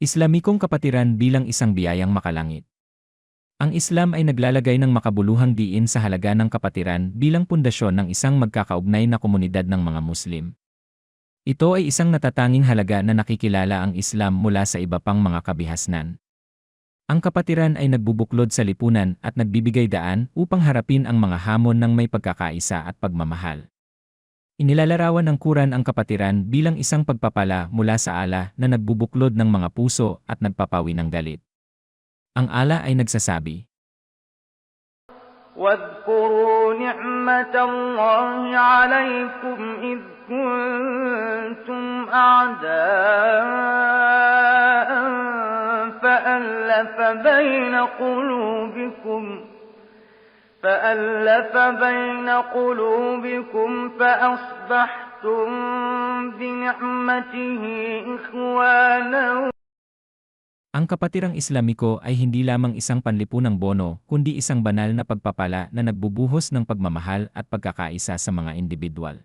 Islamikong kapatiran bilang isang biyayang makalangit. Ang Islam ay naglalagay ng makabuluhang diin sa halaga ng kapatiran bilang pundasyon ng isang magkakaugnay na komunidad ng mga Muslim. Ito ay isang natatanging halaga na nakikilala ang Islam mula sa iba pang mga kabihasnan. Ang kapatiran ay nagbubuklod sa lipunan at nagbibigay daan upang harapin ang mga hamon ng may pagkakaisa at pagmamahal. Inilalarawan ng Quran ang kapatiran bilang isang pagpapala mula sa ala na nagbubuklod ng mga puso at nagpapawi ng galit. Ang ala ay nagsasabi, واذكروا نعمة الله عليكم إذ كنتم أعداء فألف بين قلوبكم فألف بين قلوبكم فأصبحتم بنعمته إخوانا Ang kapatirang Islamiko ay hindi lamang isang panlipunang bono, kundi isang banal na pagpapala na nagbubuhos ng pagmamahal at pagkakaisa sa mga individual.